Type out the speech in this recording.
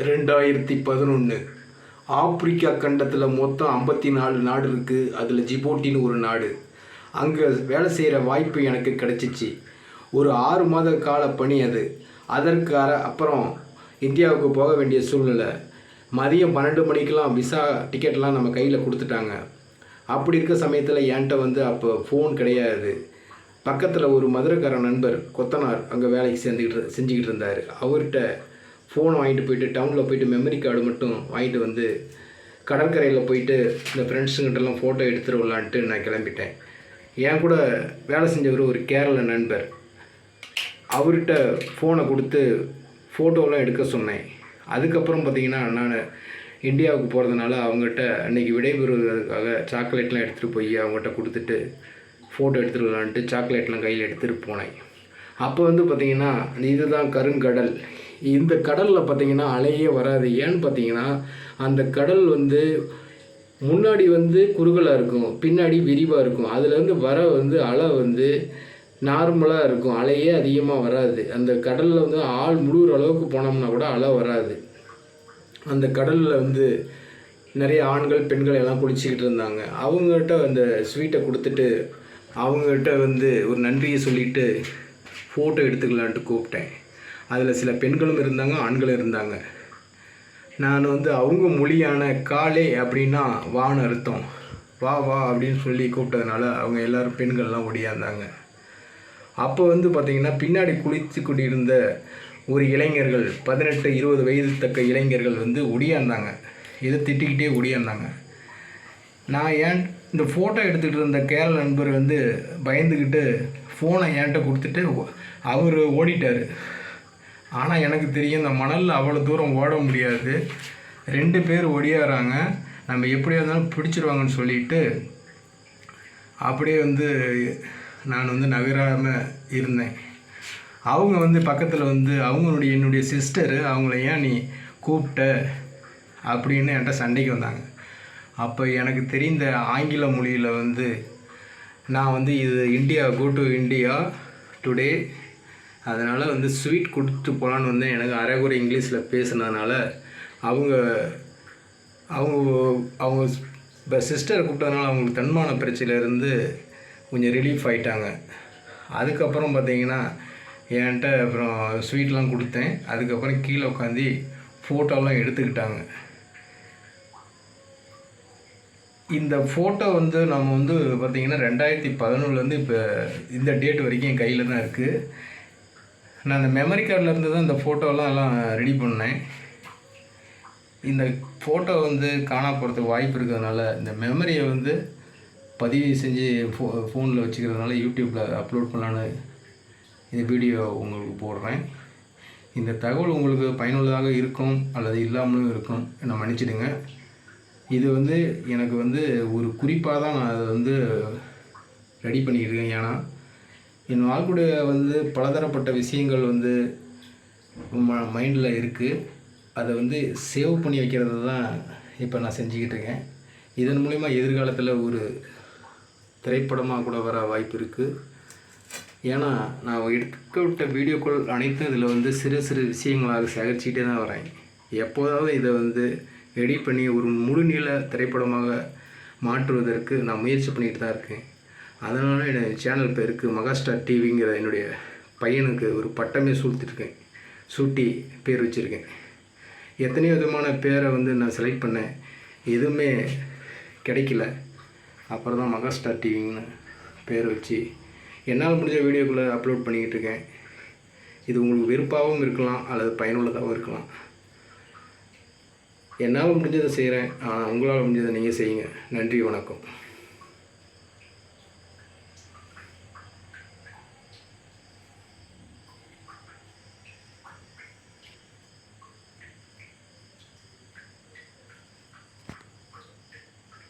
ரெண்டாயிரத்தி பதினொன்று ஆப்பிரிக்கா கண்டத்தில் மொத்தம் ஐம்பத்தி நாலு நாடு இருக்குது அதில் ஜிபோட்டின்னு ஒரு நாடு. அங்கே வேலை செய்கிற வாய்ப்பு எனக்கு கிடச்சிச்சு. ஒரு ஆறு மாத கால பணி அது. அதற்கு அர- அப்புறம் இந்தியாவுக்கு போக வேண்டிய சூழ்நிலை. மதியம் பன்னெண்டு மணிக்கெலாம் விசா டிக்கெட்லாம் நம்ம கையில் கொடுத்துட்டாங்க. அப்படி இருக்க சமயத்தில் என்கிட்ட வந்து அப்போ ஃபோன் கிடையாது. பக்கத்தில் ஒரு மதுரைக்கார நண்பர் கொத்தனார் அங்கே வேலைக்கு சேர்ந்துக்கிட்டு செஞ்சுக்கிட்டு இருந்தார். அவர்கிட்ட ஃபோன் வாங்கிட்டு போயிட்டு டவுனில் போயிட்டு மெமரி கார்டு மட்டும் வாங்கிட்டு வந்து கடற்கரையில் போயிட்டு இந்த ஃப்ரெண்ட்ஸுங்கிட்டலாம் ஃபோட்டோ எடுத்துட்டு வரலான்ட்டு நான் கிளம்பிட்டேன். என் கூட வேலை செஞ்சவர் ஒரு கேரள நண்பர். அவர்கிட்ட ஃபோனை கொடுத்து ஃபோட்டோலாம் எடுக்க சொன்னேன். அதுக்கப்புறம் பார்த்தீங்கன்னா நான் இந்தியாவுக்கு போகிறதுனால அவங்ககிட்ட அன்றைக்கி விடைபெறுவதற்காக சாக்லேட்லாம் எடுத்துகிட்டு போய் அவங்ககிட்ட கொடுத்துட்டு ஃபோட்டோ எடுத்துட்டு வரலான்ட்டு சாக்லேட்லாம் கையில் எடுத்துகிட்டு போனேன். அப்போ வந்து பார்த்திங்கன்னா இதுதான் கருங்கடல். இந்த கடலில் பார்த்தீங்கன்னா அலையே வராது. ஏன்னு பார்த்தீங்கன்னா அந்த கடல் வந்து முன்னாடி வந்து குறுகலாக இருக்கும். பின்னாடி விரிவாக இருக்கும். அதுலேருந்து வர வந்து அலை வந்து நார்மலாக இருக்கும். அலையே அதிகமாக வராது. அந்த கடலில் வந்து ஆள் முழுகிற அளவுக்கு போனோம்னா கூட அலை வராது. அந்த கடலில் வந்து நிறைய ஆண்கள் பெண்கள் எல்லாம் குளிச்சுக்கிட்டு இருந்தாங்க. அவங்ககிட்ட அந்த ஸ்வீட்டை கொடுத்துட்டு அவங்ககிட்ட வந்து ஒரு நன்றியை சொல்லிட்டு ஃபோட்டோ எடுத்துக்கலான்ட்டு கூப்பிட்டேன். அதில் சில பெண்களும் இருந்தாங்க ஆண்களும் இருந்தாங்க. நான் வந்து அவங்க மொழியான காலே அப்படின்னா வான்னு அர்த்தம். வா வா அப்படின்னு சொல்லி கூப்பிட்டதுனால அவங்க எல்லாரும் பெண்கள்லாம் ஒடியாந்தாங்க. அப்போ வந்து பார்த்திங்கன்னா பின்னாடி குளித்து கொண்டிருந்த ஒரு இளைஞர்கள் பதினெட்டு இருபது வயது தக்க இளைஞர்கள் வந்து ஒடியாந்தாங்க. இதை திட்டிக்கிட்டே ஒடியாந்தாங்க. நான் ஏன் இந்த ஃபோட்டோ எடுத்துகிட்டு இருந்த கேரள நண்பர் வந்து பயந்துக்கிட்டு ஃபோனை என்கிட்ட கொடுத்துட்டு அவர் ஓடிட்டார். ஆனால் எனக்கு தெரியும் இந்த மணலில் அவ்வளோ தூரம் ஓட முடியாது. ரெண்டு பேர் ஒடியாடுறாங்க நம்ம எப்படியா இருந்தாலும் பிடிச்சிருவாங்கன்னு சொல்லிட்டு அப்படியே வந்து நான் வந்து நகராமல் இருந்தேன். அவங்க வந்து பக்கத்தில் வந்து அவங்களுடைய என்னுடைய சிஸ்டரு அவங்கள ஏன் நீ கூப்பிட்ட? அப்படின்னு என்கிட்ட சண்டைக்கு வந்தாங்க. அப்போ எனக்கு தெரிந்த ஆங்கில மொழியில் வந்து நான் வந்து இது India go to India today அதனால் வந்து ஸ்வீட் கொடுத்துட்டு போகலான்னு வந்தேன். எனக்கு அரைகுறை இங்கிலீஷில் பேசுனதுனால அவங்க அவங்க அவங்க இப்போ சிஸ்டரை கூப்பிட்டதுனால அவங்களுக்கு தன்மான பிரச்சனையிலேருந்து கொஞ்சம் ரிலீஃப் ஆயிட்டாங்க. அதுக்கப்புறம் பார்த்தீங்கன்னா என்கிட்ட அப்புறம் ஸ்வீட்லாம் கொடுத்தேன். அதுக்கப்புறம் கீழே உட்காந்து ஃபோட்டோலாம் எடுத்துக்கிட்டாங்க. இந்த ஃபோட்டோ வந்து நம்ம வந்து பார்த்திங்கன்னா ரெண்டாயிரத்தி பதினொன்றுலேருந்து இப்போ இந்த டேட் வரைக்கும் என் கையில் தான் இருக்குது நான் அந்த மெமரி கார்டிலேருந்து தான் இந்த ஃபோட்டோலாம் எல்லாம் ரெடி பண்ணேன். இந்த ஃபோட்டோ வந்து காணா போகிறதுக்கு வாய்ப்பு இருக்கிறதுனால இந்த மெமரியை வந்து பதிவு செஞ்சு ஃபோ ஃபோனில் வச்சுக்கிறதுனால யூடியூப்பில் அப்லோட் பண்ணலான்னு இந்த வீடியோ உங்களுக்கு போடுறேன். இந்த தகவல் உங்களுக்கு பயனுள்ளதாக இருக்கும் அல்லது இல்லாமலும் இருக்கும் என்னை மன்னிச்சிடுங்க. இது வந்து எனக்கு வந்து ஒரு குறிப்பாக தான் நான் அதை வந்து ரெடி பண்ணிக்கிட்டு இருக்கேன். ஏன்னா என் வாழ்க்கைய வந்து பலதரப்பட்ட விஷயங்கள் வந்து ம மைண்டில் இருக்குது அதை வந்து சேவ் பண்ணி வைக்கிறது தான் இப்போ நான் செஞ்சுக்கிட்டு இருக்கேன். இதன் மூலிமா எதிர்காலத்தில் ஒரு திரைப்படமாக கூட வர வாய்ப்பு இருக்குது ஏன்னா நான் எடுத்துவிட்ட வீடியோக்கள் அனைத்தும் இதில் வந்து சிறு சிறு விஷயங்களாக சேகரிச்சுக்கிட்டே தான் வரேன். எப்போதாவது இதை வந்து எடிட் பண்ணி ஒரு முழுநீள திரைப்படமாக மாற்றுவதற்கு நான் முயற்சி பண்ணிகிட்டு தான் இருக்கேன். அதனால் என் சேனல் பேருக்கு மகாஸ்டார் டிவிங்கிற என்னுடைய பையனுக்கு ஒரு பட்டமே சூழ்த்திருக்கேன். சூட்டி பேர் வச்சுருக்கேன். எத்தனையோ விதமான பேரை வந்து நான் செலக்ட் பண்ணேன். எதுவுமே கிடைக்கல. அப்புறம் தான் மகாஸ்டார் டிவின்னு பேர் வச்சு என்னால் முடிஞ்ச வீடியோக்குள்ளே அப்லோட் பண்ணிக்கிட்டு இருக்கேன். இது உங்களுக்கு விருப்பாகவும் இருக்கலாம் அல்லது பயனுள்ளதாகவும் இருக்கலாம். என்னால் முடிஞ்சதை செய்கிறேன் ஆனால் உங்களால் முடிஞ்சதை நீங்கள் செய்யுங்க. நன்றி வணக்கம்.